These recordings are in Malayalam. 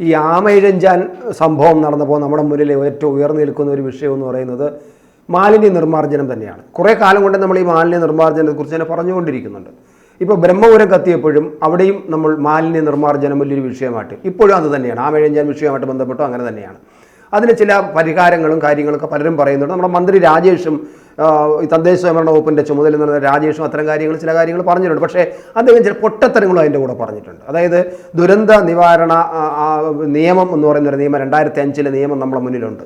ഈ ആമയിഴഞ്ചാൻ സംഭവം നടന്നപ്പോൾ നമ്മുടെ മുന്നിൽ ഏറ്റവും ഉയർന്നു നിൽക്കുന്ന ഒരു വിഷയം എന്ന് പറയുന്നത് മാലിന്യ നിർമ്മാർജനം തന്നെയാണ്. കുറേ കാലം കൊണ്ട് നമ്മൾ ഈ മാലിന്യ നിർമ്മാർജനത്തെക്കുറിച്ച് തന്നെ പറഞ്ഞുകൊണ്ടിരിക്കുന്നുണ്ട്. ഇപ്പോൾ ബ്രഹ്മപുരം കത്തിയപ്പോഴും അവിടെയും നമ്മൾ മാലിന്യ നിർമ്മാർജനം വലിയൊരു വിഷയമായിട്ട് ഇപ്പോഴും അത് തന്നെയാണ്. ആമയിഴഞ്ചാൻ വിഷയമായിട്ട് ബന്ധപ്പെട്ടോ അങ്ങനെ തന്നെയാണ്. അതിന് ചില പരിഹാരങ്ങളും കാര്യങ്ങളൊക്കെ പലരും പറയുന്നുണ്ട്. നമ്മുടെ മന്ത്രി രാജേഷും ഈ തദ്ദേശ സ്വയംഭരണ വകുപ്പിന്റെ ചുമതല എന്ന് പറയുന്ന രാജേഷും അത്തരം കാര്യങ്ങൾ ചില കാര്യങ്ങൾ പറഞ്ഞിട്ടുണ്ട്. പക്ഷേ അദ്ദേഹം ചില പൊട്ടത്തരങ്ങളും അതിന്റെ കൂടെ പറഞ്ഞിട്ടുണ്ട്. അതായത് ദുരന്ത നിവാരണ നിയമം എന്ന് പറയുന്ന ഒരു നിയമം രണ്ടായിരത്തി അഞ്ചിലെ നിയമം നമ്മുടെ മുന്നിലുണ്ട്.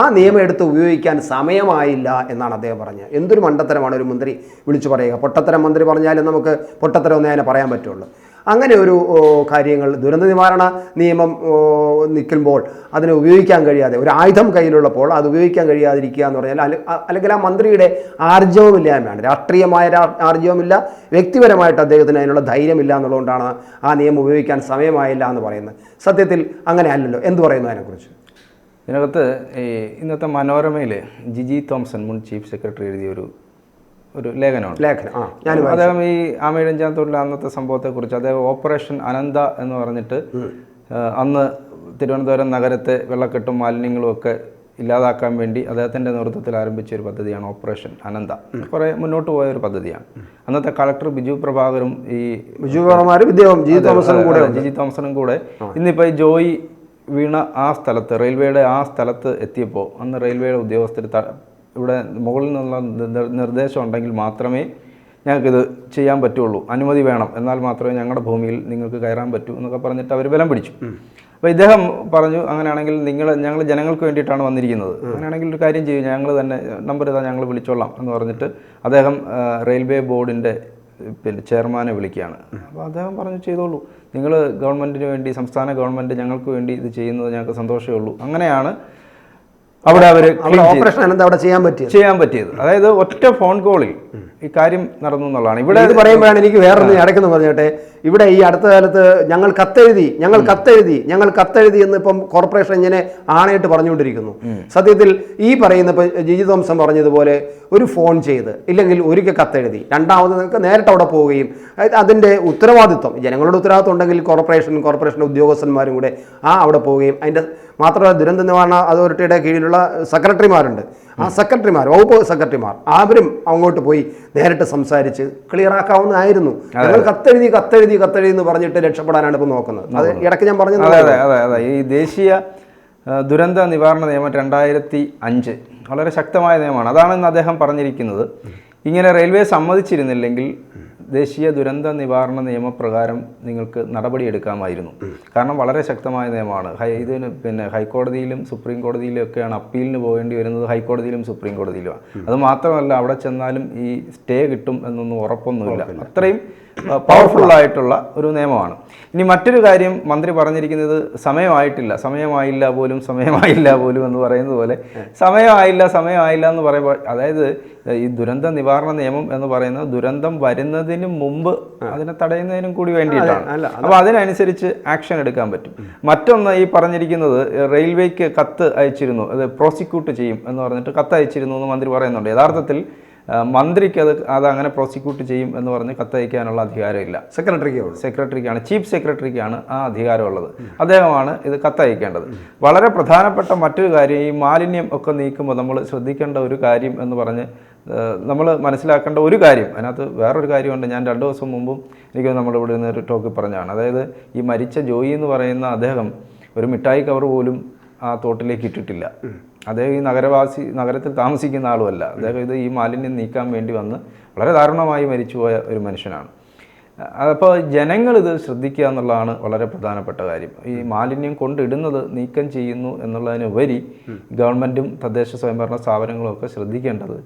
ആ നിയമം എടുത്ത് ഉപയോഗിക്കാൻ സമയമായില്ല എന്നാണ് അദ്ദേഹം പറഞ്ഞത്. എന്തൊരു മണ്ടത്തരമാണ് ഒരു മന്ത്രി വിളിച്ചു പറയുക. പൊട്ടത്തരം മന്ത്രി പറഞ്ഞാലും നമുക്ക് പൊട്ടത്തരം ഒന്നേ അതിനെ പറയാൻ പറ്റുള്ളൂ. അങ്ങനെ ഒരു കാര്യങ്ങൾ ദുരന്ത നിവാരണ നിയമം നിൽക്കുമ്പോൾ അതിനെ ഉപയോഗിക്കാൻ കഴിയാതെ ഒരു ആയുധം കയ്യിലുള്ളപ്പോൾ അത് ഉപയോഗിക്കാൻ കഴിയാതിരിക്കുക എന്ന് പറഞ്ഞാൽ അല്ലെങ്കിൽ ആ മന്ത്രിയുടെ ആർജവമില്ലായ്മയാണ്. രാഷ്ട്രീയമായ ആർജവമില്ല വ്യക്തിപരമായിട്ട് അദ്ദേഹത്തിന് അതിനുള്ള ധൈര്യമില്ല എന്നുള്ളതുകൊണ്ടാണ് ആ നിയമം ഉപയോഗിക്കാൻ സമയമായില്ല എന്ന് പറയുന്നത്. സത്യത്തിൽ അങ്ങനെ അല്ലല്ലോ. എന്ത് പറയുന്നു അതിനെക്കുറിച്ച്? ഇതിനകത്ത് ഇന്നത്തെ മനോരമയിൽ ജിജി തോംസൺ മുൻ ചീഫ് സെക്രട്ടറി എഴുതിയ ഒരു ഒരു ലേഖനമാണ് ലേഖനം. ആ ഞാൻ അദ്ദേഹം ഈ ആമയിഴഞ്ചാത്തോട്ടിലെ അന്നത്തെ സംഭവത്തെക്കുറിച്ച് അദ്ദേഹം ഓപ്പറേഷൻ അനന്ത എന്ന് പറഞ്ഞിട്ട് അന്ന് തിരുവനന്തപുരം നഗരത്തെ വെള്ളക്കെട്ടും മാലിന്യങ്ങളും ഒക്കെ ഇല്ലാതാക്കാൻ വേണ്ടി അദ്ദേഹത്തിന്റെ നേതൃത്വത്തിൽ ആരംഭിച്ച ഒരു പദ്ധതിയാണ് ഓപ്പറേഷൻ അനന്ത. കുറേ മുന്നോട്ട് പോയ ഒരു പദ്ധതിയാണ്. അന്നത്തെ കളക്ടർ ബിജു പ്രഭാകരും ഈ ബിജു പ്രഭാകരും വിദ്യാവും ജി കൂടെ ജിജി തോമസനും കൂടെ. ഇന്നിപ്പോൾ ഈ ജോയി വീണ ആ സ്ഥലത്ത് റെയിൽവേയുടെ ആ സ്ഥലത്ത് എത്തിയപ്പോൾ അന്ന് റെയിൽവേയുടെ ഉദ്യോഗസ്ഥർ ഇവിടെ മുകളിൽ നിന്നുള്ള നിർദ്ദേശം ഉണ്ടെങ്കിൽ മാത്രമേ ഞങ്ങൾക്കിത് ചെയ്യാൻ പറ്റുള്ളൂ. അനുമതി വേണം. എന്നാൽ മാത്രമേ ഞങ്ങളുടെ ഭൂമിയിൽ നിങ്ങൾക്ക് കയറാൻ പറ്റൂ എന്നൊക്കെ പറഞ്ഞിട്ട് അവർ ബലം പിടിച്ചു. അപ്പോൾ ഇദ്ദേഹം പറഞ്ഞു അങ്ങനെയാണെങ്കിൽ നിങ്ങൾ ഞങ്ങൾ ജനങ്ങൾക്ക് വേണ്ടിയിട്ടാണ് വന്നിരിക്കുന്നത്. അങ്ങനെയാണെങ്കിൽ ഒരു കാര്യം ചെയ്യും. ഞങ്ങൾ തന്നെ നമ്പർ ഇതാ ഞങ്ങൾ വിളിച്ചോളാം എന്ന് പറഞ്ഞിട്ട് അദ്ദേഹം റെയിൽവേ ബോർഡിന്റെ പിന്നെ ചെയർമാനെ വിളിക്കുകയാണ്. അപ്പോൾ അദ്ദേഹം പറഞ്ഞു ചെയ്തോളൂ. നിങ്ങൾ ഗവൺമെന്റിന് വേണ്ടി സംസ്ഥാന ഗവൺമെന്റ് ഞങ്ങൾക്ക് വേണ്ടി ഇത് ചെയ്യുന്നത് ഞങ്ങൾക്ക് സന്തോഷമേ ഉള്ളൂ. അങ്ങനെയാണ് അവിടെ അവർ ഓപ്പറേഷൻ എന്താ അവിടെ ചെയ്യാൻ പറ്റിയത്? ചെയ്യാൻ പറ്റിയത്. അതായത് ഒറ്റ ഫോൺ കോളിൽ ഈ കാര്യം നടന്നു എന്നുള്ളതാണ്. ഇവിടെ ഇത് പറയുമ്പോഴാണ് എനിക്ക് വേറൊന്ന് ഇടയ്ക്കെന്ന് പറഞ്ഞോട്ടെ. ഇവിടെ ഈ അടുത്ത കാലത്ത് ഞങ്ങൾ കത്തെഴുതി ഞങ്ങൾ കത്തെഴുതി ഞങ്ങൾ കത്തെഴുതി എന്ന് ഇപ്പം കോർപ്പറേഷൻ ഇങ്ങനെ ആണയിട്ട് പറഞ്ഞുകൊണ്ടിരിക്കുന്നു. സത്യത്തിൽ ഈ പറയുന്ന ഇപ്പം ജിജി തോംസൺ പറഞ്ഞതുപോലെ ഒരു ഫോൺ ചെയ്ത് ഇല്ലെങ്കിൽ ഒരിക്കൽ കത്തെഴുതി രണ്ടാമത് നിങ്ങൾക്ക് നേരിട്ട് അവിടെ പോവുകയും അതിന്റെ ഉത്തരവാദിത്വം ജനങ്ങളുടെ ഉത്തരവാദിത്വം ഉണ്ടെങ്കിൽ കോർപ്പറേഷൻ കോർപ്പറേഷന്റെ ഉദ്യോഗസ്ഥന്മാരും കൂടെ ആ അവിടെ പോവുകയും അതിന്റെ മാത്രമല്ല ദുരന്ത നിവാരണ അതോറിറ്റിയുടെ കീഴിലുള്ള സെക്രട്ടറിമാരുണ്ട് ആ സെക്രട്ടറിമാർ വകുപ്പ് സെക്രട്ടറിമാർ അവരും അങ്ങോട്ട് പോയി നേരിട്ട് സംസാരിച്ച് ക്ലിയർ ആക്കാവുന്നതായിരുന്നു. ഞങ്ങൾ കത്തെഴുതി കത്തെഴുതി കത്തെഴുതി എന്ന് പറഞ്ഞിട്ട് രക്ഷപ്പെടാനാണ് ഇപ്പോൾ നോക്കുന്നത്. അത് ഇടയ്ക്ക് ഞാൻ പറഞ്ഞു അതെ അതെ അതെ ഈ ദേശീയ ദുരന്ത നിവാരണ നിയമം രണ്ടായിരത്തി അഞ്ച് വളരെ ശക്തമായ നിയമമാണ്. അതാണ് ഇന്ന് അദ്ദേഹം പറഞ്ഞിരിക്കുന്നത്. ഇങ്ങനെ റെയിൽവേ സമ്മതിച്ചിരുന്നില്ലെങ്കിൽ ദേശീയ ദുരന്ത നിവാരണ നിയമപ്രകാരം നിങ്ങൾക്ക് നടപടിയെടുക്കാമായിരുന്നു. കാരണം വളരെ ശക്തമായ നിയമമാണ്. ഹൈ ഇതിന് പിന്നെ ഹൈക്കോടതിയിലും സുപ്രീം കോടതിയിലും ഒക്കെയാണ് അപ്പീലിന് പോകേണ്ടി വരുന്നത് ഹൈക്കോടതിയിലും സുപ്രീം കോടതിയിലുമാണ്. അത് മാത്രമല്ല അവിടെ ചെന്നാലും ഈ സ്റ്റേ കിട്ടും എന്നൊന്നും ഉറപ്പൊന്നുമില്ല. അത്രയും പവർഫുൾ ആയിട്ടുള്ള ഒരു നിയമമാണ്. ഇനി മറ്റൊരു കാര്യം മന്ത്രി പറഞ്ഞിരിക്കുന്നത് സമയമായിട്ടില്ല. സമയമായില്ല പോലും സമയമായില്ല പോലും എന്ന് പറയുന്നത് പോലെ സമയമായില്ല സമയമായില്ല എന്ന് പറയുമ്പോൾ അതായത് ഈ ദുരന്ത നിവാരണ നിയമം എന്ന് പറയുന്നത് ദുരന്തം വരുന്നതിന് മുമ്പ് അതിനെ തടയുന്നതിനും കൂടി വേണ്ടിയിട്ടാണ്. അപ്പോൾ അതിനനുസരിച്ച് ആക്ഷൻ എടുക്കാൻ പറ്റും. മറ്റൊന്ന് ഈ പറഞ്ഞിരിക്കുന്നത് റെയിൽവേക്ക് കത്ത് അയച്ചിരുന്നു. അത് പ്രോസിക്യൂട്ട് ചെയ്യും എന്ന് പറഞ്ഞിട്ട് കത്ത് അയച്ചിരുന്നു എന്ന് മന്ത്രി പറയുന്നുണ്ട്. യഥാർത്ഥത്തിൽ മന്ത്രിക്ക് അത് അത് അങ്ങനെ പ്രോസിക്യൂട്ട് ചെയ്യും എന്ന് പറഞ്ഞ് കത്തയക്കാനുള്ള അധികാരമില്ല. സെക്രട്ടറിക്ക് സെക്രട്ടറിക്കാണ് ചീഫ് സെക്രട്ടറിക്കാണ് ആ അധികാരമുള്ളത്. അദ്ദേഹമാണ് ഇത് കത്തയക്കേണ്ടത് വളരെ പ്രധാനപ്പെട്ട മറ്റൊരു കാര്യം ഈ മാലിന്യം ഒക്കെ നീക്കുമ്പോൾ നമ്മൾ ശ്രദ്ധിക്കേണ്ട ഒരു കാര്യം എന്ന് പറഞ്ഞ് നമ്മൾ മനസ്സിലാക്കേണ്ട ഒരു കാര്യം അതിനകത്ത് വേറൊരു കാര്യമുണ്ട്. ഞാൻ രണ്ട് ദിവസം മുമ്പും എനിക്ക് നമ്മളിവിടെ നിന്ന് ഒരു ടോക്ക് പറഞ്ഞതാണ്. അതായത് ഈ മരിച്ച ജോയി എന്ന് പറയുന്ന അദ്ദേഹം ഒരു മിഠായി കവർ പോലും ആ തോട്ടിലേക്ക് ഇട്ടിട്ടില്ല. അദ്ദേഹം ഈ നഗരവാസി നഗരത്തിൽ താമസിക്കുന്ന ആളുമല്ല. അദ്ദേഹം ഇത് ഈ മാലിന്യം നീക്കാൻ വേണ്ടി വന്ന് വളരെ ദാരുണമായി മരിച്ചുപോയ ഒരു മനുഷ്യനാണ്. അപ്പോൾ ജനങ്ങൾ ഇത് ശ്രദ്ധിക്കുക എന്നുള്ളതാണ് വളരെ പ്രധാനപ്പെട്ട കാര്യം. ഈ മാലിന്യം കൊണ്ടിടുന്നത് നീക്കം ചെയ്യുന്നു എന്നുള്ളതിനുപരി ഗവൺമെന്റും തദ്ദേശ സ്വയംഭരണ സ്ഥാപനങ്ങളും ഒക്കെ ശ്രദ്ധിക്കേണ്ടത്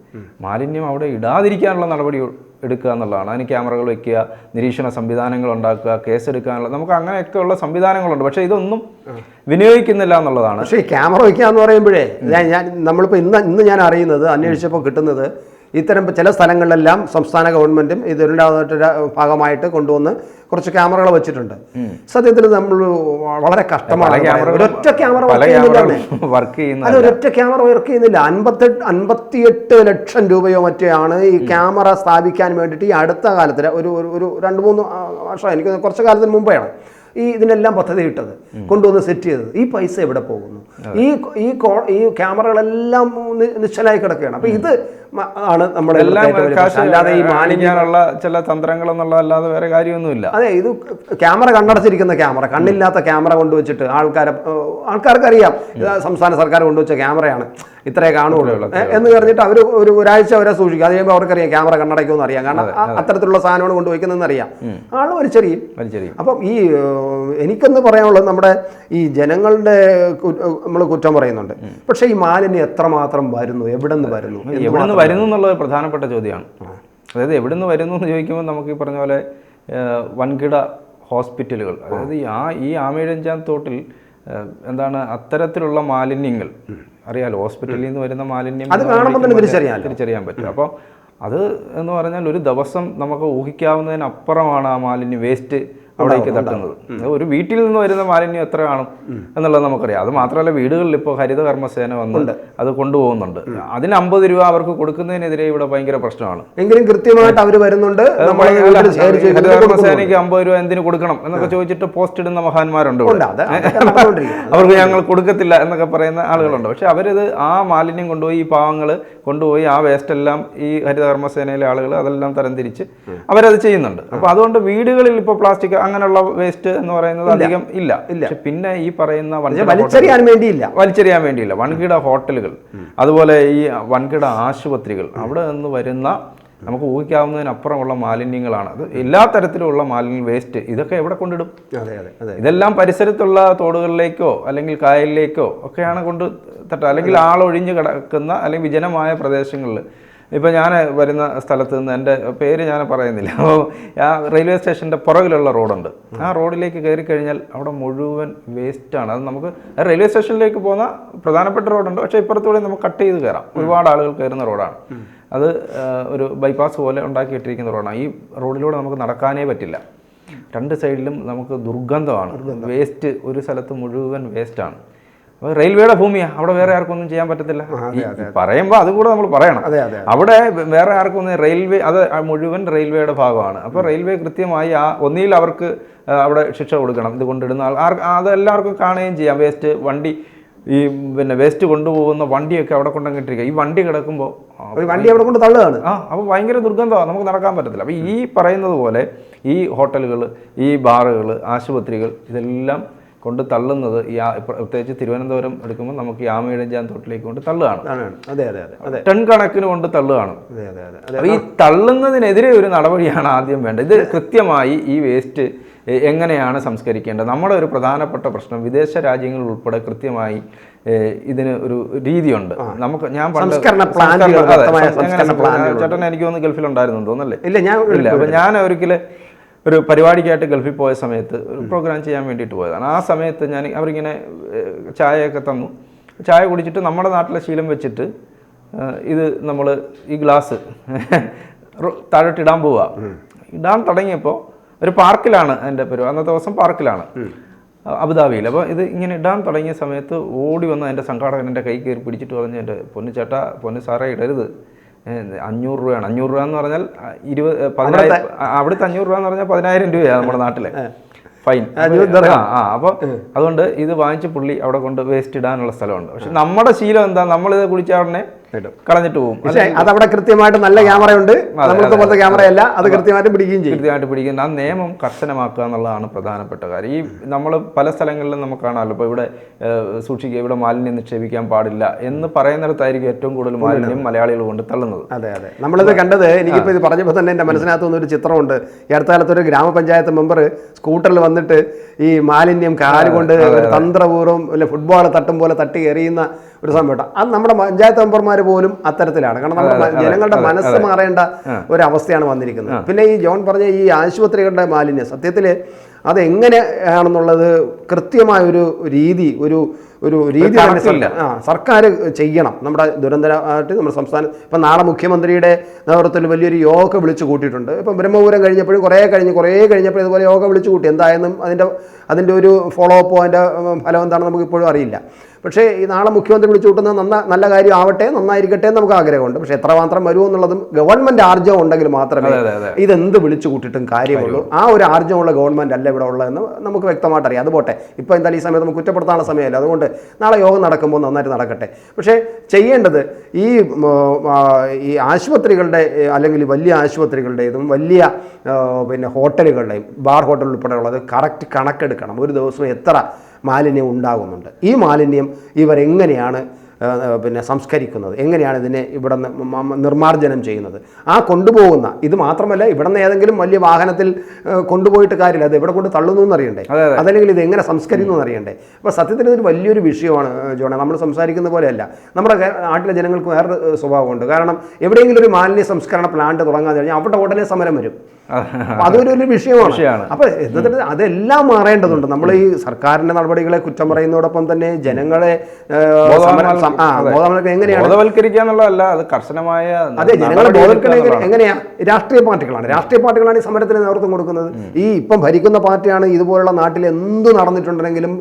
മാലിന്യം അവിടെ ഇടാതിരിക്കാനുള്ള നടപടി എടുക്കുക എന്നുള്ളതാണ്. അതിന് ക്യാമറകൾ വെക്കുക നിരീക്ഷണ സംവിധാനങ്ങൾ ഉണ്ടാക്കുക കേസ് കേസെടുക്കാനുള്ള നമുക്ക് അങ്ങനെയൊക്കെയുള്ള സംവിധാനങ്ങളുണ്ട്. പക്ഷേ ഇതൊന്നും വിനിയോഗിക്കുന്നില്ല എന്നുള്ളതാണ്. പക്ഷേ ക്യാമറ വയ്ക്കുക എന്ന് പറയുമ്പോഴേ ഞാൻ ഞാൻ നമ്മളിപ്പോൾ ഇന്ന് ഇന്ന് ഞാൻ അറിയുന്നത് അന്വേഷിച്ചപ്പോൾ കിട്ടുന്നത് ഇത്തരം ചില സ്ഥലങ്ങളിലെല്ലാം സംസ്ഥാന ഗവൺമെന്റും ഇത് ദുരന്താവരുടെ ഭാഗമായിട്ട് കൊണ്ടുവന്ന് കുറച്ച് ക്യാമറകൾ വെച്ചിട്ടുണ്ട്. സത്യത്തിൽ നമ്മൾ വളരെ കഷ്ടമാണ്. ഒരൊറ്റ ക്യാമറ വർക്ക് ചെയ്യുന്നില്ല ഒരൊറ്റ ക്യാമറ വർക്ക് ചെയ്യുന്നില്ല. അൻപത്തെട്ട് അൻപത്തിയെട്ട് ലക്ഷം രൂപയോ മറ്റോ ആണ് ഈ ക്യാമറ സ്ഥാപിക്കാൻ വേണ്ടിയിട്ട് ഈ അടുത്ത കാലത്തിൽ ഒരു ഒരു- രണ്ട് മൂന്ന് വർഷം എനിക്ക് കുറച്ച് കാലത്തിന് മുമ്പെയാണ് ഈ ഇതിനെല്ലാം പദ്ധതി ഇട്ടത്. കൊണ്ടുവന്ന് സെറ്റ് ചെയ്തത്. ഈ പൈസ എവിടെ പോകുന്നു? ഈ ഈ ഈ ക്യാമറകളെല്ലാം നിശ്ചലായി കിടക്കുകയാണ്. അപ്പൊ ഇത് ആണ് നമ്മുടെ. അല്ലാതെ ഈ മാലിന്യാനുള്ള ചില തന്ത്രങ്ങൾ എന്നുള്ളതല്ലാതെ വേറെ കാര്യമൊന്നുമില്ല. അതെ ഇത് ക്യാമറ കണ്ണടച്ചിരിക്കുന്ന ക്യാമറ കണ്ണില്ലാത്ത ക്യാമറ കൊണ്ടുവച്ചിട്ട് ആൾക്കാരെ ആൾക്കാർക്ക് അറിയാം സംസ്ഥാന സർക്കാർ കൊണ്ടുവച്ച ക്യാമറയാണ്. ഇത്രേ കാണുള്ളൂ. എന്ന് പറഞ്ഞിട്ട് അവർ ഒരു ഒരാഴ്ച അവരെ സൂക്ഷിക്കും. അത് കഴിയുമ്പോൾ അവർക്കറിയാം ക്യാമറ കണ്ണടയ്ക്കുമെന്ന് അറിയാം. കാരണം അത്തരത്തിലുള്ള സാധനമാണ് കൊണ്ടുവയ്ക്കുന്നതെന്ന് അറിയാം. ആൾ വലിച്ചെറിയും. അപ്പം ഈ എനിക്കെന്ന് പറയാനുള്ളത് നമ്മുടെ ഈ ജനങ്ങളുടെ നമ്മൾ കുറ്റം പറയുന്നുണ്ട്. പക്ഷേ ഈ മാലിന്യം എത്രമാത്രം വരുന്നു? എവിടെ നിന്ന് വരുന്നു വരുന്നു എന്നുള്ളത് പ്രധാനപ്പെട്ട ചോദ്യമാണ്. അതായത് എവിടെ നിന്ന് വരുന്നു എന്ന് ചോദിക്കുമ്പോൾ നമുക്ക് ഈ പറഞ്ഞ പോലെ വൻകിട ഹോസ്പിറ്റലുകൾ. അതായത് ആ ഈ ആമയിഴഞ്ചാം തോട്ടിൽ എന്താണ് അത്തരത്തിലുള്ള മാലിന്യങ്ങൾ അറിയാലോ? ഹോസ്പിറ്റലിൽ നിന്ന് വരുന്ന മാലിന്യം അത് കാണുമ്പോൾ തന്നെ തിരിച്ചറിയാൻ പറ്റും. അപ്പോൾ അത് എന്ന് പറഞ്ഞാൽ ഒരു ദിവസം നമുക്ക് ഊഹിക്കാവുന്നതിനപ്പുറമാണ് ആ മാലിന്യം വേസ്റ്റ് അവിടേക്ക് തട്ടുന്നത് ഒരു വീട്ടിൽ നിന്ന് വരുന്ന മാലിന്യം എത്ര കാണും എന്നുള്ളത് നമുക്കറിയാം. അത് മാത്രമല്ല വീടുകളിൽ ഇപ്പോൾ ഹരിത കർമ്മസേന വന്നു അത് കൊണ്ടുപോകുന്നുണ്ട്. അതിന് അമ്പത് രൂപ അവർക്ക് കൊടുക്കുന്നതിനെതിരെ ഇവിടെ ഭയങ്കര പ്രശ്നമാണ്. എങ്കിലും കൃത്യമായിട്ട് അവർ വരുന്നുണ്ട്. ഹരിത കർമ്മസേനയ്ക്ക് അമ്പത് രൂപ എന്തിനു കൊടുക്കണം എന്നൊക്കെ ചോദിച്ചിട്ട് പോസ്റ്റ് ഇടുന്ന മഹാന്മാരുണ്ട്. അവർക്ക് ഞങ്ങൾ കൊടുക്കത്തില്ല എന്നൊക്കെ പറയുന്ന ആളുകളുണ്ട്. പക്ഷെ അവരത് ആ മാലിന്യം കൊണ്ടുപോയി ഈ പാവങ്ങൾ കൊണ്ടുപോയി ആ വേസ്റ്റ് എല്ലാം ഈ ഹരിതകർമ്മസേനയിലെ ആളുകൾ അതെല്ലാം തരംതിരിച്ച് അവരത് ചെയ്യുന്നുണ്ട്. അപ്പോൾ അതുകൊണ്ട് വീടുകളിൽ ഇപ്പോൾ പ്ലാസ്റ്റിക് അങ്ങനെയുള്ള വേസ്റ്റ് എന്ന് പറയുന്നത് അധികം ഇല്ല. ഇല്ല. പിന്നെ ഈ പറയുന്ന വലിച്ചെറിയാൻ വേണ്ടിയില്ല. വലിച്ചെറിയാൻ വേണ്ടിയില്ല. വൻകിട ഹോട്ടലുകൾ. അതുപോലെ ഈ വൻകിട ആശുപത്രികൾ. അവിടെ നിന്ന് വരുന്ന നമുക്ക് ഊഹിക്കാവുന്നതിനപ്പുറമുള്ള മാലിന്യങ്ങളാണ്. അത് എല്ലാ തരത്തിലുള്ള മാലിന്യ വേസ്റ്റ് ഇതൊക്കെ എവിടെ കൊണ്ടിടും? അതെ അതെ ഇതെല്ലാം പരിസരത്തുള്ള തോടുകളിലേക്കോ അല്ലെങ്കിൽ കായലിലേക്കോ ഒക്കെയാണ് കൊണ്ട് തട്ട അല്ലെങ്കിൽ ആളൊഴിഞ്ഞ് കിടക്കുന്ന അല്ലെങ്കിൽ വിജനമായ പ്രദേശങ്ങളിൽ ഇപ്പോൾ ഞാൻ വരുന്ന സ്ഥലത്ത് നിന്ന് എന്റെ പേര് ഞാൻ പറയുന്നില്ല. അപ്പോൾ ആ റെയിൽവേ സ്റ്റേഷന്റെ പുറകിലുള്ള റോഡുണ്ട്. ആ റോഡിലേക്ക് കയറി കഴിഞ്ഞാൽ അവിടെ മുഴുവൻ വേസ്റ്റാണ്. അത് നമുക്ക് റെയിൽവേ സ്റ്റേഷനിലേക്ക് പോകുന്ന പ്രധാനപ്പെട്ട റോഡുണ്ട്. പക്ഷേ ഇപ്പുറത്തൂടെ നമുക്ക് കട്ട് ചെയ്ത് കയറാം. ഒരുപാട് ആളുകൾ കയറുന്ന റോഡാണ്. അത് ഒരു ബൈപ്പാസ് പോലെ ഉണ്ടാക്കിയിട്ടിരിക്കുന്ന റോഡാണ്. ഈ റോഡിലൂടെ നമുക്ക് നടക്കാനേ പറ്റില്ല. രണ്ട് സൈഡിലും നമുക്ക് ദുർഗന്ധമാണ്. വേസ്റ്റ് ഒരു സ്ഥലത്ത് മുഴുവൻ വേസ്റ്റാണ്. അപ്പോൾ റെയിൽവേയുടെ ഭൂമിയാണ് അവിടെ വേറെ ആർക്കും ഒന്നും ചെയ്യാൻ പറ്റത്തില്ല. പറയുമ്പോ പറയുമ്പോൾ അതും കൂടെ നമ്മൾ പറയണം. അവിടെ വേറെ ആർക്കും ഒന്നും റെയിൽവേ അത് മുഴുവൻ റെയിൽവേയുടെ ഭാഗമാണ്. അപ്പോൾ റെയിൽവേ കൃത്യമായി ആ ഒന്നിയിൽ അവർക്ക് അവിടെ ശിക്ഷ കൊടുക്കണം. ഇത് കൊണ്ടിടുന്ന ആൾ അതെല്ലാവർക്കും കാണുകയും ചെയ്യാം. വേസ്റ്റ് വണ്ടി ഈ പിന്നെ വേസ്റ്റ് കൊണ്ടുപോകുന്ന വണ്ടിയൊക്കെ അവിടെ കൊണ്ടങ്ങിട്ടിരിക്കുക ഈ വണ്ടി കിടക്കുമ്പോൾ വണ്ടി അവിടെ കൊണ്ട് തള്ളുകയാണ്. ആ അപ്പോൾ ഭയങ്കര ദുർഗന്ധമാണ്. നമുക്ക് നടക്കാൻ പറ്റത്തില്ല. അപ്പോൾ ഈ പറയുന്നത് പോലെ ഈ ഹോട്ടലുകൾ ഈ ബാറുകൾ ആശുപത്രികൾ ഇതെല്ലാം കൊണ്ട് തള്ളുന്നത് ഈ പ്രത്യേകിച്ച് തിരുവനന്തപുരം എടുക്കുമ്പോൾ നമുക്ക് യാമയിടഞ്ചാൻ തൊട്ടിലേക്ക് കൊണ്ട് തള്ളുകയാണ്. അതെ അതെ അതെ. ടൺ കണക്കിന് കൊണ്ട് തള്ളുകയാണ്. അപ്പോൾ ഈ തള്ളുന്നതിനെതിരെ ഒരു നടപടിയാണ് ആദ്യം വേണ്ടത്. ഇത് കൃത്യമായി ഈ വേസ്റ്റ് എങ്ങനെയാണ് സംസ്കരിക്കേണ്ടത്? നമ്മുടെ ഒരു പ്രധാനപ്പെട്ട പ്രശ്നം വിദേശ രാജ്യങ്ങൾ ഉൾപ്പെടെ കൃത്യമായി ഇതിന് ഒരു രീതിയുണ്ട്. നമുക്ക് ഞാൻ. ചേട്ടൻ എനിക്ക് തോന്നുന്നു ഗൾഫിലുണ്ടായിരുന്നു തോന്നല്ലേ ഇല്ല ഞാൻ ഇല്ല അപ്പൊ ഞാൻ ഒരിക്കൽ ഒരു പരിപാടിക്കായിട്ട് ഗൾഫിൽ പോയ സമയത്ത് ഒരു പ്രോഗ്രാം ചെയ്യാൻ വേണ്ടിയിട്ട് പോയതാണ്. ആ സമയത്ത് ഞാൻ അവരിങ്ങനെ ചായയൊക്കെ തന്നു. ചായ കുടിച്ചിട്ട് നമ്മുടെ നാട്ടിലെ ശീലം വെച്ചിട്ട് ഇത് നമ്മൾ ഈ ഗ്ലാസ് താഴോട്ട് ഇടാൻ പോവുക ഇടാൻ തുടങ്ങിയപ്പോൾ ഒരു പാർക്കിലാണ് എന്റെ പരിപാടി. അന്നത്തെ ദിവസം പാർക്കിലാണ്. അബുദാബിയിൽ. അപ്പോൾ ഇത് ഇങ്ങനെ ഇടാൻ തുടങ്ങിയ സമയത്ത് ഓടി വന്ന എന്റെ സംഘാടകൻ എന്റെ കൈ കയറി പിടിച്ചിട്ട് പറഞ്ഞ് എന്റെ പൊന്നു ചേട്ടാ പൊന്നു സാറേ ഇടരുത്. അഞ്ഞൂറ് രൂപയാണ്. അഞ്ഞൂറ് രൂപ എന്ന് പറഞ്ഞാൽ ഇരുപത് പതിനായിരം അവിടുത്തെ അഞ്ഞൂറ് രൂപ എന്ന് പറഞ്ഞാൽ പതിനായിരം രൂപയാണ് നമ്മുടെ നാട്ടിലെ. ഫൈൻ ആ അപ്പൊ അപ്പോൾ അതുകൊണ്ട് ഇത് വാങ്ങിച്ച് പുള്ളി അവിടെ കൊണ്ട് വേസ്റ്റ് ഇടാനുള്ള സ്ഥലമുണ്ട്. പക്ഷെ നമ്മുടെ ശീലം എന്താ? നമ്മളിത് കുടിച്ച ഉടനെ. കളഞ്ഞിട്ട് പോകും. പക്ഷേ അതവിടെ കൃത്യമായിട്ട് നല്ല ക്യാമറ ഉണ്ട്. നമ്മളത്തെ പോലത്തെ ക്യാമറയല്ല. അത് കൃത്യമായിട്ട് പിടിക്കുകയും ചെയ്യും. കൃത്യമായിട്ട് പിടിക്കുന്ന ആ നിയമം കർശനമാക്കുക എന്നുള്ളതാണ് പ്രധാനപ്പെട്ട കാര്യം. ഈ നമ്മൾ പല സ്ഥലങ്ങളിലും നമുക്ക് കാണാമല്ലോ. ഇപ്പോൾ ഇവിടെ സൂക്ഷിക്കുക ഇവിടെ മാലിന്യം നിക്ഷേപിക്കാൻ പാടില്ല എന്ന് പറയുന്നിടത്തായിരിക്കും ഏറ്റവും കൂടുതൽ മാലിന്യം മലയാളികൾ കൊണ്ട് തള്ളുന്നത്. അതെ അതെ. നമ്മളിത് കണ്ടത് എനിക്കിപ്പോൾ ഇത് പറഞ്ഞപ്പോൾ തന്നെ എന്റെ മനസ്സിനകത്ത് ഒരു ചിത്രമുണ്ട്. ഈ അടുത്ത കാലത്ത് ഒരു ഗ്രാമപഞ്ചായത്ത് മെമ്പർ സ്കൂട്ടറിൽ വന്നിട്ട് ഈ മാലിന്യം കാലുകൊണ്ട് കൊണ്ട് തന്ത്രപൂർവം അല്ലെ ഫുട്ബോൾ തട്ടും പോലെ തട്ടി എറിയുന്ന ഒരു സംഭവം അത് നമ്മുടെ പഞ്ചായത്ത് മെമ്പർമാർ പോലും അത്തരത്തിലാണ്. കാരണം നമ്മുടെ ജനങ്ങളുടെ മനസ്സ് മാറേണ്ട ഒരു അവസ്ഥയാണ് വന്നിരിക്കുന്നത്. പിന്നെ ഈ ജോൺ പറഞ്ഞ ഈ ആശുപത്രികളുടെ മാലിന്യം സത്യത്തിൽ അത് എങ്ങനെയാണെന്നുള്ളത് കൃത്യമായ ഒരു രീതി ഒരു ഒരു രീതി. സർക്കാർ- ചെയ്യണം. നമ്മുടെ ദുരന്തമായിട്ട് നമ്മുടെ സംസ്ഥാനം ഇപ്പം നാളെ മുഖ്യമന്ത്രിയുടെ നേതൃത്വത്തിൽ വലിയൊരു യോഗ വിളിച്ചു കൂട്ടിയിട്ടുണ്ട്. ഇപ്പം ബ്രഹ്മപുരം കഴിഞ്ഞപ്പോഴും കുറേ കഴിഞ്ഞ് കുറേ കഴിഞ്ഞപ്പോൾ ഇതുപോലെ യോഗ വിളിച്ചു കൂട്ടി. എന്തായെന്നും അതിന്റെ അതിന്റെ ഒരു ഫോളോ അപ്പോ അതിന്റെ ഫലം എന്താണെന്ന് നമുക്ക് ഇപ്പോഴും അറിയില്ല. പക്ഷേ ഈ നാളെ മുഖ്യമന്ത്രി വിളിച്ചു കൂട്ടുന്നത് നന്ന നല്ല കാര്യം ആവട്ടെ നന്നായിരിക്കട്ടെ എന്ന് നമുക്ക് ആഗ്രഹമുണ്ട്. പക്ഷേ എത്രമാത്രം വരുമോ എന്നുള്ളതും ഗവൺമെന്റ് ആർജവം ഉണ്ടെങ്കിൽ മാത്രമേ. ഇതെന്ത് വിളിച്ചു കൂട്ടിയിട്ടും കാര്യമുള്ളൂ. ആ ഒരു ആർജവമുള്ള ഗവൺമെന്റ് അല്ല ഇവിടെ ഉള്ളതെന്ന് നമുക്ക് വ്യക്തമായിട്ട് അറിയാം അതുപോട്ടെ ഇപ്പോൾ എന്തായാലും ഈ സമയത്ത് നമുക്ക് കുറ്റപ്പെടുത്താനുള്ള സമയമല്ല. അതുകൊണ്ട് നാളെ യോഗം നടക്കുമ്പോൾ നന്നായിട്ട് നടക്കട്ടെ. പക്ഷേ ചെയ്യേണ്ടത് ഈ ഈ ആശുപത്രികളുടെ അല്ലെങ്കിൽ വലിയ ആശുപത്രികളുടേതും വലിയ പിന്നെ ഹോട്ടലുകളുടെയും ബാർ ഹോട്ടൽ ഉൾപ്പെടെയുള്ളത് കറക്റ്റ് കണക്കെടുക്കണം. ഒരു ദിവസം എത്ര മാലിന്യം ഉണ്ടാകുന്നുണ്ട്. ഈ മാലിന്യം ഇവരെങ്ങനെയാണ് ആ, പിന്നെ സംസ്കരിക്കുന്നത്. എങ്ങനെയാണ് ഇതിനെ ഇവിടെ നിർമ്മാർജനം ചെയ്യുന്നത്? ആ കൊണ്ടുപോകുന്ന ഇത് മാത്രമല്ല ഇവിടെ നിന്ന് ഏതെങ്കിലും വലിയ വാഹനത്തിൽ കൊണ്ടുപോയിട്ട് കാര്യമില്ല. അത് എവിടെ കൊണ്ട് തള്ളുന്നു എന്നറിയണ്ടേ? അതെ, അതെ. അതല്ലെങ്കിൽ ഇത് എങ്ങനെ സംസ്കരിക്കുന്നു എന്നറിയണ്ടേ? അപ്പോൾ സത്യത്തിൽ ഇതൊരു വലിയൊരു വിഷയമാണ് ജോണേ. നമ്മൾ സംസാരിക്കുന്ന പോലെയല്ല. നമ്മുടെ നാട്ടിലെ ജനങ്ങൾക്ക് വേറൊരു സ്വഭാവമുണ്ട്. കാരണം എവിടെയെങ്കിലും ഒരു മാലിന്യ സംസ്കരണ പ്ലാന്റ് തുടങ്ങാൻ കഴിഞ്ഞാൽ അവിടെ ഉടനെ സമരം വരും. അതൊരു ഒരു വിഷയമാണ്. വിഷയമാണ്. അപ്പൊ എന്നിട്ട് അതെല്ലാം മാറേണ്ടതുണ്ട്. നമ്മൾ ഈ സർക്കാരിന്റെ നടപടികളെ കുറ്റം പറയുന്നതോടൊപ്പം തന്നെ ജനങ്ങളെ ബോധവൽക്കരിക്കുക അത് കർശനമായ അതെ ജനങ്ങളെ ബോധവൽക്കരണം എങ്ങനെയാ? രാഷ്ട്രീയ പാർട്ടികളാണ്. രാഷ്ട്രീയ പാർട്ടികളാണ് ഈ സമരത്തിന് നേതൃത്വം കൊടുക്കുന്നത്. ഈ ഇപ്പം ഭരിക്കുന്ന പാർട്ടിയാണ് ഇതുപോലുള്ള നാട്ടിൽ എന്ത് നടന്നിട്ടുണ്ടെങ്കിലും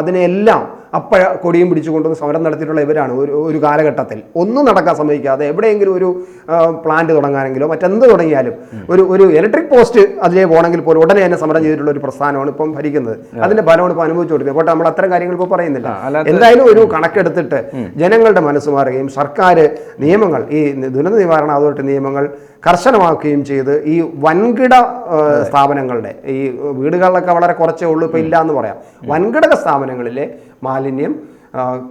അതിനെല്ലാം അപ്പ കൊടിയും പിടിച്ചു കൊണ്ടുവന്ന് സമരം നടത്തിയിട്ടുള്ള ഇവരാണ് ഒരു ഒരു കാലഘട്ടത്തിൽ. ഒന്നും നടക്കാൻ സമ്മതിക്കാതെ എവിടെയെങ്കിലും ഒരു പ്ലാന്റ് തുടങ്ങാനെങ്കിലോ മറ്റെന്ത് തുടങ്ങിയാലും ഒരു ഒരു ഇലക്ട്രിക് പോസ്റ്റ് അതിലേ പോകണമെങ്കിൽ പോലും ഉടനെ തന്നെ സമരം ചെയ്തിട്ടുള്ള ഒരു പ്രസ്ഥാനമാണ് ഇപ്പം ഭരിക്കുന്നത്. അതിന്റെ ഫലമാണ് ഇപ്പോൾ അനുഭവിച്ചുകൊണ്ടിരിക്കുന്നത് പോട്ടെ നമ്മൾ അത്തരം കാര്യങ്ങൾ ഇപ്പോൾ പറയുന്നില്ല എന്തായാലും ഒരു കണക്കെടുത്തിട്ട് ജനങ്ങളുടെ മനസ്സ് മാറുകയും സർക്കാർ നിയമങ്ങൾ ഈ ദുരന്ത നിവാരണ അതോറിറ്റി നിയമങ്ങൾ കർശനമാക്കുകയും ചെയ്ത് ഈ വൻകിട സ്ഥാപനങ്ങളുടെ ഈ വീടുകളിലൊക്കെ വളരെ കുറച്ചേ ഉള്ളൂ ഇപ്പോൾ ഇല്ല എന്ന് പറയാം. വൻകിട സ്ഥാപനങ്ങളിലെ മാലിന്യം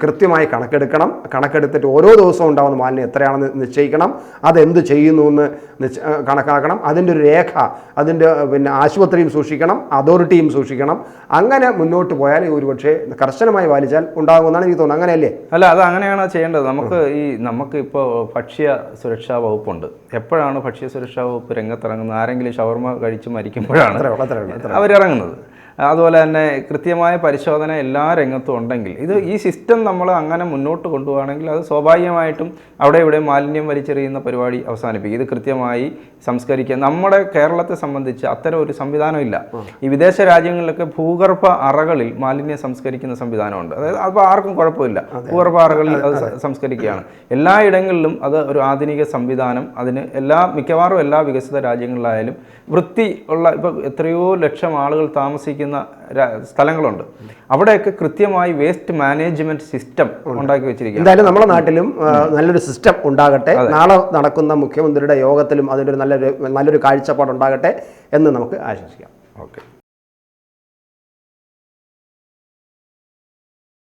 കൃത്യമായി കണക്കെടുക്കണം. കണക്കെടുത്തിട്ട് ഓരോ ദിവസവും ഉണ്ടാകുന്ന മാലിന്യം എത്രയാണെന്ന് നിശ്ചയിക്കണം. അതെന്ത് ചെയ്യുന്നു എന്ന് നിശ്ച- കണക്കാക്കണം. അതിന്റെ ഒരു രേഖ അതിന്റെ പിന്നെ ആശുപത്രിയും സൂക്ഷിക്കണം അതോറിറ്റിയും സൂക്ഷിക്കണം. അങ്ങനെ മുന്നോട്ട് പോയാൽ ഒരുപക്ഷെ കർശനമായി പാലിച്ചാൽ ഉണ്ടാകുമെന്നാണ് എനിക്ക് തോന്നുന്നത്. അങ്ങനെയല്ലേ? അല്ല അത് അങ്ങനെയാണ് ചെയ്യേണ്ടത്. നമുക്ക് ഈ നമുക്ക് ഇപ്പോൾ ഭക്ഷ്യ സുരക്ഷാ വകുപ്പുണ്ട്. എപ്പോഴാണ് ഭക്ഷ്യ സുരക്ഷാ വകുപ്പ് രംഗത്തിറങ്ങുന്നത്? ആരെങ്കിലും ഷവർമ കഴിച്ച് മരിക്കുമ്പോഴാണ് അവരിറങ്ങുന്നത്. അതുപോലെ തന്നെ കൃത്യമായ പരിശോധന എല്ലാ രംഗത്തും ഉണ്ടെങ്കിൽ ഇത് ഈ സിസ്റ്റം നമ്മൾ അങ്ങനെ മുന്നോട്ട് കൊണ്ടുപോകുകയാണെങ്കിൽ അത് സ്വാഭാവികമായിട്ടും അവിടെ ഇവിടെ മാലിന്യം വലിച്ചെറിയുന്ന പരിപാടി അവസാനിപ്പിക്കും. ഇത് കൃത്യമായി സംസ്കരിക്കുക നമ്മുടെ കേരളത്തെ സംബന്ധിച്ച് അത്തരം ഒരു സംവിധാനം ഇല്ല. ഈ വിദേശ രാജ്യങ്ങളിലൊക്കെ ഭൂഗർഭ അറകളിൽ മാലിന്യം സംസ്കരിക്കുന്ന സംവിധാനമുണ്ട്. അതായത് അപ്പോൾ ആർക്കും കുഴപ്പമില്ല. ഭൂഗർഭ അറകളിൽ അത് സംസ്കരിക്കുകയാണ്. എല്ലായിടങ്ങളിലും അത് ഒരു ആധുനിക സംവിധാനം അതിന് എല്ലാ മിക്കവാറും എല്ലാ വികസിത രാജ്യങ്ങളിലായാലും വൃത്തി ഉള്ള ഇപ്പോൾ എത്രയോ ലക്ഷം ആളുകൾ താമസിക്കുന്ന രാ- സ്ഥലങ്ങളുണ്ട്. അവിടെയൊക്കെ കൃത്യമായി വേസ്റ്റ് മാനേജ്മെന്റ് സിസ്റ്റം ഉണ്ടാക്കി വെച്ചിരിക്കുക എന്തായാലും നമ്മുടെ നാട്ടിലും നല്ലൊരു സിസ്റ്റം ഉണ്ടാകട്ടെ. നാളെ നടക്കുന്ന മുഖ്യമന്ത്രിയുടെ യോഗത്തിലും അതിന്റെ ഒരു നല്ലൊരു നല്ലൊരു കാഴ്ചപ്പാടുണ്ടാകട്ടെ എന്ന് നമുക്ക് ആശംസിക്കാം. ഓക്കെ.